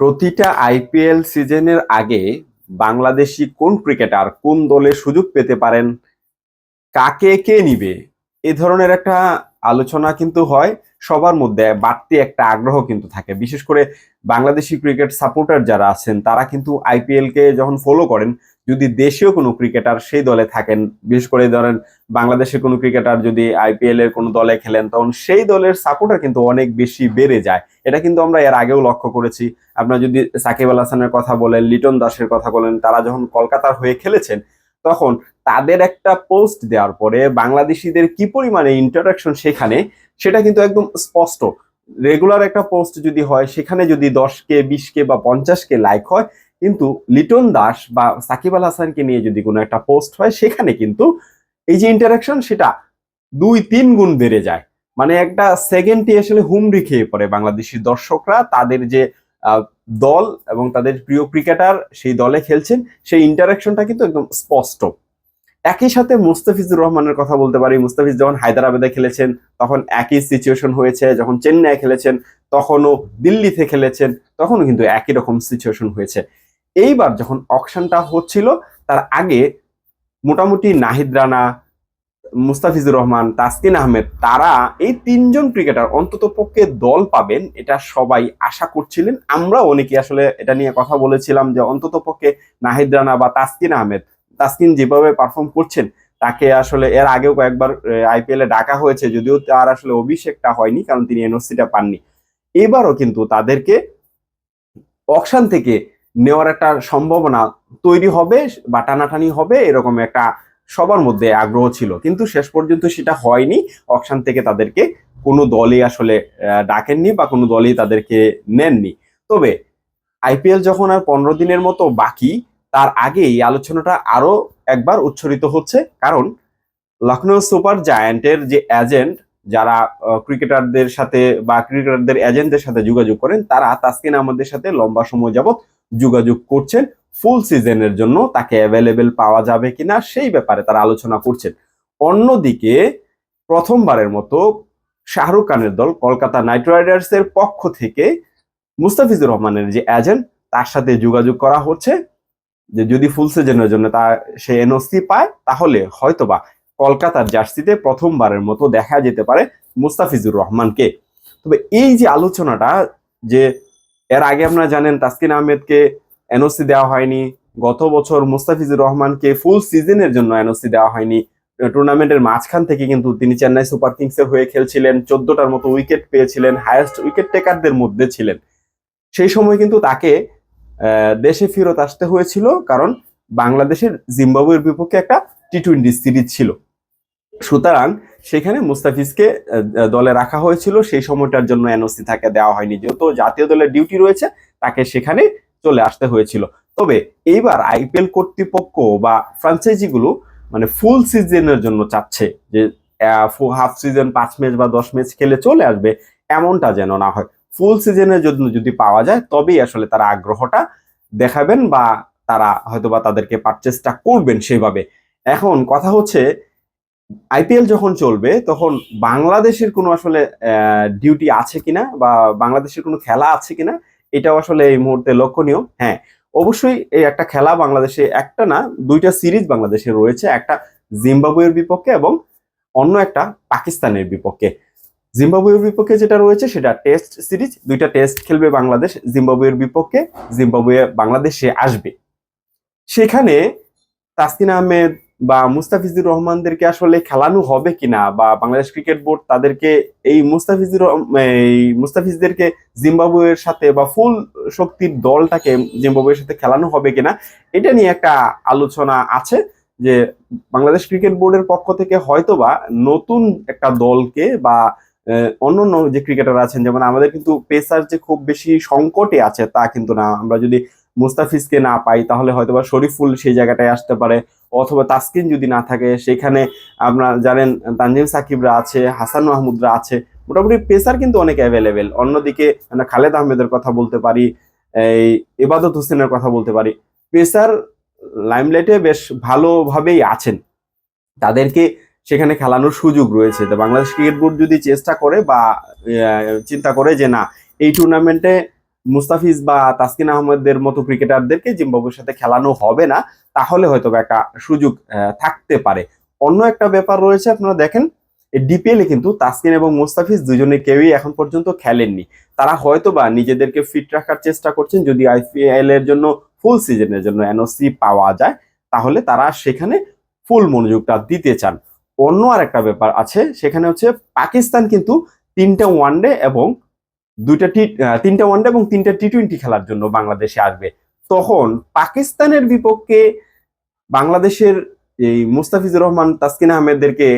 প্রতিটা আইপিএল সিজনের আগে বাংলাদেশি কোন ক্রিকেটার কোন দলে সুযোগ পেতে পারেন? কাকে কে নিবে? এ ধরনের একটা আলোচনা কিন্তু হয়। সবার মধ্যে বাড়তি একটা আগ্রহ কিন্তু থাকে। বিশেষ করে বাংলাদেশি ক্রিকেট সাপোর্টার যারা আছেন, তারা কিন্তু আইপিএল কে যখন ফলো করেন যদি দেশীয় কোনো ক্রিকেটার সেই দলে থাকেন, বিশেষ করে ধরেন বাংলাদেশের কোনো ক্রিকেটার যদি আইপিএল এর কোনো দলে খেলেন, তখন সেই দলের সাপোর্টার কিন্তু অনেক বেশি বেড়ে যায়। এটা কিন্তু আমরা এর আগেও লক্ষ্য করেছি। আপনার যদি সাকিব আল হাসানের কথা বলেন, লিটন দাসের কথা বলেন, তারা যখন কলকাতার হয়ে খেলেছেন, তখন তাদের একটা পোস্ট দেওয়ার পরে বাংলাদেশিদের কি পরিমাণে ইন্টারাকশন সেখানে, সেটা কিন্তু একদম স্পষ্ট। রেগুলার একটা পোস্ট যদি হয়, সেখানে যদি দশ কে, বিশ কে বা পঞ্চাশ কে লাইক হয় কিন্তু লিটন দাস বা সাকিব আল হাসানকে নিয়ে যদি কোনো একটা পোস্ট হয়, সেখানে কিন্তু এই যে ইন্টারাকশন সেটা দুই তিন গুণ বেড়ে যায়। মানে একটা সেকেন্ডটি আসলে হুমড়ি খেয়ে পড়ে বাংলাদেশি দর্শকরা। তাদের যে দল এবং তাদের প্রিয় ক্রিকেটার সেই দলে খেলছেন, সেই ইন্টারাকশনটা কিন্তু একদম স্পষ্ট। একই সাথে মুস্তাফিজুর রহমানের কথা বলতে পারি। মুস্তাফিজ যখন হায়দ্রাবাদে খেলেছেন, তখন একই সিচুয়েশন হয়েছে। যখন চেন্নাই খেলেছেন, তখনও দিল্লিতে খেলেছেন, তখনও কিন্তু একই রকম সিচুয়েশন হয়েছে। এইবার যখন অকশনটা হচ্ছিল, তার আগে মোটামুটি নাহিদ রানা, মুস্তাফিজুর রহমান, তাসকিন আহমেদ, তারা এই তিনজন ক্রিকেটার অন্তত পক্ষে দল পাবেন, এটা সবাই আশা করছিলেন। আমরা অনেকে আসলে এটা নিয়ে কথা বলেছিলাম যে অন্তত পক্ষে নাহিদ রানা বা তাসকিন আহমেদ, তাসকিন যেভাবে পারফর্ম করছেন, তাকে আসলে এর আগেও কয়েকবার আইপিএল এ ডাকা হয়েছে, যদিও তার আসলে অভিষেকটা হয়নি, কারণ তিনি এনওসিটা পাননি। এবারও কিন্তু তাদেরকে অকশন থেকে নেওয়ার একটা সম্ভাবনা তৈরি হবে বা টানাটানি হবে, এরকম একটা সবার মধ্যে আগ্রহ ছিল। কিন্তু শেষ পর্যন্ত সেটা হয়নি। অকশন থেকে তাদেরকে কোনো দলই আসলে ডাকেননি বা কোনো দলই তাদেরকে নেননি। তবে আইপিএল যখন আর পনেরো দিনের মতো বাকি, তার আগে এই আলোচনাটা আরও একবার উচ্ছরিত হচ্ছে। কারণ লখনৌ সুপার জায়ান্টের যে এজেন্ট যারা ক্রিকেটারদের সাথে বা ক্রিকেটারদের এজেন্টদের সাথে যোগাযোগ করেন, তারা তাসকিন আহমদের সাথে লম্বা সময় যাবত যোগাযোগ করছেন। ফুল সিজনের জন্য তাকে অ্যাভেলেবেল পাওয়া যাবে কিনা সেই ব্যাপারে তারা আলোচনা করছেন। অন্যদিকে প্রথমবারের মতো শাহরুখ খানের দল কলকাতা নাইট রাইডার্স এর পক্ষ থেকে মুস্তাফিজুর রহমানের যে এজেন্ট তার সাথে যোগাযোগ করা হচ্ছে। যে যদি ফুল সিজনের জন্য তা, সে এনওসি পায়, তাহলে হয়তোবা কলকাতার জার্সিতে প্রথমবারের মতো দেখা যেতে পারে মুস্তাফিজুর রহমানকে। তবে এই যে আলোচনাটা যে এর আগে আপনারা জানেন তাসকিন আহমেদকে এনওসি দেওয়া হয়নি, গত বছর মুস্তাফিজুর রহমানকে ফুল সিজনের জন্য এনওসি দেওয়া হয়নি। টুর্নামেন্টের মাঝখান থেকে কিন্তু তিনি চেন্নাই সুপার কিংসের হয়ে খেলছিলেন, চোদ্দটার মতো উইকেট পেয়েছিলেন হায়েস্ট উইকেট টেকারদের মধ্যে ছিলেন। সেই সময় কিন্তু তাকে দেশে ফেরত আসতে হয়েছিল কারণ বাংলাদেশের জিম্বাবুয়ের বিপক্ষে একটা টি টোয়েন্টি সিরিজ ছিল। সুতরাং সেখানে মুস্তাফিজকে দলে রাখা হয়েছিল। সেই সময়টার জন্য এনওসি তাকে দেওয়া হয়নি। যেহেতু জাতীয় দলের ডিউটি রয়েছে, তাকে সেখানে চলে আসতে হয়েছিল। তবে এইবার আইপিএল কর্তৃপক্ষ বা ফ্রাঞ্চাইজিগুলো মানে ফুল সিজনের জন্য চাচ্ছে যে হাফ সিজন, পাঁচ ম্যাচ বা দশ ম্যাচ খেলে চলে আসবে, এমনটা যেন না হয়। ফুল সিজনের জন্য যদি পাওয়া যায়, তবেই আসলে তারা আগ্রহটা দেখাবেন বা তারা হয়তোবা তাদেরকে পারচেসটা করবেন সেভাবে। এখন কথা হচ্ছে আইপিএল যখন চলবে, তখন বাংলাদেশের কোনো আসলে ডিউটি আছে কিনা বা বাংলাদেশের কোনো খেলা আছে কিনা, এটাও আসলে এই মুহূর্তে লক্ষণীয়। হ্যাঁ অবশ্যই এই একটা খেলা বাংলাদেশে একটা না, দুইটা সিরিজ বাংলাদেশে রয়েছে, একটা জিম্বাবুয়ের বিপক্ষে এবং অন্য একটা পাকিস্তানের বিপক্ষে। জিম্বাবুয়ের বিপক্ষে যেটা রয়েছে সেটা টেস্ট সিরিজ, দুইটা টেস্ট খেলবে বাংলাদেশ, জিম্বাবুয়ের বিপক্ষে, জিম্বাবুয়ে বাংলাদেশে আসবে। সেখানে তাসকিন আহমেদ বা মুস্তাফিজুর রহমানদেরকে আসলে খেলানো হবে কিনা বা বাংলাদেশ ক্রিকেট বোর্ড তাদেরকে এই মুস্তাফিজুর এই মুস্তাফিজদেরকে জিম্বাবুয়ের সাথে বা ফুল শক্তির দলটাকে জিম্বাবুয়ের সাথে খেলানো হবে কিনা, এটা নিয়ে একটা আলোচনা আছে যে বাংলাদেশ ক্রিকেট বোর্ডের পক্ষ থেকে হয়তোবা নতুন একটা দলকে বা অন্য অন্য যে ক্রিকেটার আছেন, যেমন আমাদের কিন্তু পেসার যে খুব বেশি সংকটে আছে তা কিন্তু না। আমরা যদি মুস্তাফিজকে না পাই, তাহলে হয়তোবা শরীফুল সেই জায়গাটায় আসতে পারে। অথবা তাসকিন যদি না থাকে, সেখানে আপনার জানেন তানজিম সাকিবরা আছে, হাসান মাহমুদরা আছে। মোটামুটি পেসার কিন্তু অনেক অ্যাভেলেবেল অন্যদিকে আমরা খালেদ আহমেদের কথা বলতে পারি, এই ইবাদত হোসেনের কথা বলতে পারি। পেসার লাইমলাইটে বেশ ভালোভাবেই আছেন। তাদেরকে সেখানে খেলানোর সুযোগ রয়েছে। তো বাংলাদেশ ক্রিকেট বোর্ড যদি চেষ্টা করে বা চিন্তা করে যে না, এই টুর্নামেন্টে মুস্তাফিজ বা তাসকিন আহমেদের মতো ক্রিকেটারদেরকে জিম্বাবুয়ের সাথে খেলানো হবে না, তাহলে হয়তো একটা সুযোগ থাকতে পারে। অন্য একটা ব্যাপার রয়েছে, আপনারা দেখেন ডিপিএল কিন্তু তাসকিন এবং মুস্তাফিজ দুজনে কেউই এখন পর্যন্ত খেলেননি। তারা হয়তো বা নিজেদেরকে ফিট রাখার চেষ্টা করছেন, যদি আইপিএল এর জন্য ফুল সিজনের জন্য এনওসি পাওয়া যায়, তাহলে তারা সেখানে ফুল মনোযোগটা দিতে চান। অন্য আর একটা ব্যাপার আছে, সেখানে হচ্ছে পাকিস্তান কিন্তু তিনটা ওয়ানডে এবং দুইটা টি তিনটা ওয়ানডে এবং তিনটা টি টোয়েন্টি খেলার জন্য বাংলাদেশে আসবে। তখন পাকিস্তানের বিপক্ষে বাংলাদেশের এই মুস্তাফিজুর রহমান, তাসকিন আহমেদদেরকে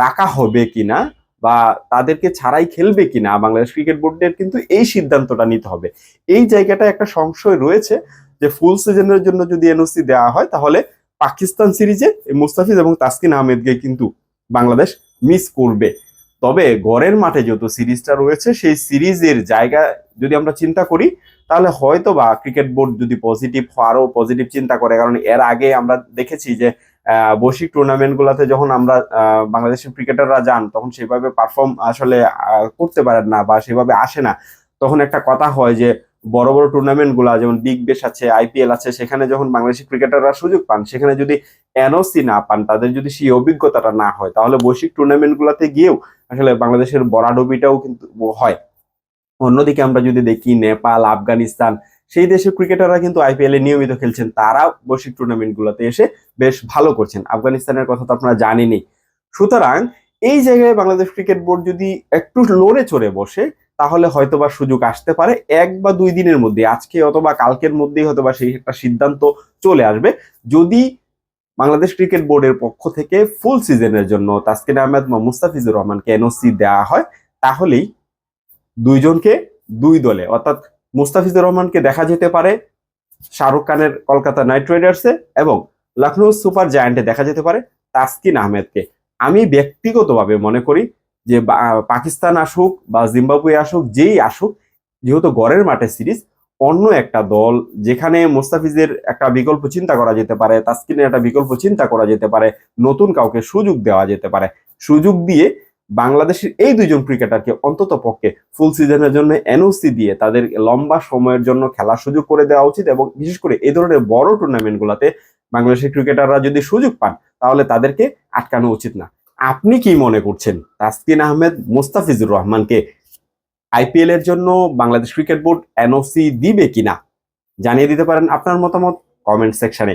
রাখা হবে কিনা বা তাদেরকে ছাড়াই খেলবে কিনা, বাংলাদেশ ক্রিকেট বোর্ডের কিন্তু এই সিদ্ধান্তটা নিতে হবে। এই জায়গাটা একটা সংশয় রয়েছে যে ফুল সিজনের জন্য যদি এনওসি দেওয়া হয়, তাহলে পাকিস্তান সিরিজে মুস্তাফিজ এবং তাসকিন আহমেদকে কিন্তু বাংলাদেশ মিস করবে। তবে ঘরের মাঠে যত সিরিজটা রয়েছে, সেই সিরিজের জায়গা যদি আমরা চিন্তা করি, তাহলে হয়তো বা ক্রিকেট বোর্ড যদি পজিটিভ আরও পজিটিভ চিন্তা করে। কারণ এর আগে আমরা দেখেছি যে বৈশ্বিক টুর্নামেন্টগুলোতে যখন আমরা বাংলাদেশের ক্রিকেটাররা যান, তখন সেভাবে পারফর্ম আসলে করতে পারেন না বা সেভাবে আসে না। তখন একটা কথা হয় যে বড় বড় টুর্নামেন্টগুলা, যেমন বিগ বেশ আছে আইপিএল আছে, সেখানে যখন বাংলাদেশি ক্রিকেটাররা সুযোগ পান, সেখানে যদি এনওসি না পান, তাদের যদি সেই অভিজ্ঞতাটা না হয়, তাহলে বৈশ্বিক টুর্নামেন্ট গুলাতে গিয়েও আসলে বাংলাদেশের বরাডবিটাও কিন্তু হয়। অন্যদিকে আমরা যদি দেখি নেপাল, আফগানিস্তান, সেই দেশের ক্রিকেটাররা কিন্তু আইপিএল নিয়মিত খেলছেন, তারা বৈশ্বিক টুর্নামেন্ট গুলোতে এসে বেশ ভালো করছেন। আফগানিস্তানের কথা তো আপনারা জানেনই। সুতরাং এই জায়গায় বাংলাদেশ ক্রিকেট বোর্ড যদি একটু লড়ে চড়ে বসে তাহলে হয়তোবা সুযোগ আসতে পারে এক বা দুই দিনের মধ্যে, আজকে অথবা কালকের মধ্যেই হয়তোবা সেই একটা সিদ্ধান্ত চলে আসবে। যদি বাংলাদেশ ক্রিকেট বোর্ডের পক্ষ থেকে ফুল সিজনের জন্য তাসকিন আহমেদ বা মুস্তাফিজুর রহমানকে এনওসি দেওয়া হয়, তাহলেই দুইজনকে দুই দলে, অর্থাৎ মুস্তাফিজুর রহমানকে দেখা যেতে পারে শাহরুখ খানের কলকাতা নাইট রাইডার্সে এবং লখনৌ সুপার জায়ান্টে দেখা যেতে পারে তাসকিন আহমেদকে। আমি ব্যক্তিগতভাবে মনে করি যে পাকিস্তান আসুক বা জিম্বাবুয়ে আসুক, যেই আসুক, যেহেতু গড়ের মাঠে সিরিজ, অন্য একটা দল যেখানে মোস্তাফিজের একটা বিকল্প চিন্তা করা যেতে পারে, তাসকিনের একটা বিকল্প চিন্তা করা যেতে পারে, নতুন কাউকে সুযোগ দেওয়া যেতে পারে। সুযোগ দিয়ে বাংলাদেশের এই দুইজন ক্রিকেটারকে অন্তত পক্ষে ফুল সিজনের জন্য এনওসি দিয়ে তাদের লম্বা সময়ের জন্য খেলার সুযোগ করে দেওয়া উচিত এবং বিশেষ করে এই ধরনের বড় টুর্নামেন্ট গুলাতে বাংলাদেশের ক্রিকেটাররা যদি সুযোগ পান, তাহলে তাদেরকে আটকানো উচিত না। আপনি কি মনে করছেন? তাসকিন আহমেদ মোস্তাফিজুর রহমানকে আইপিএল এর জন্য বাংলাদেশ ক্রিকেট বোর্ড এনওসি দিবে কিনা? জানিয়ে দিতে পারেন আপনার মতামত কমেন্ট সেকশনে।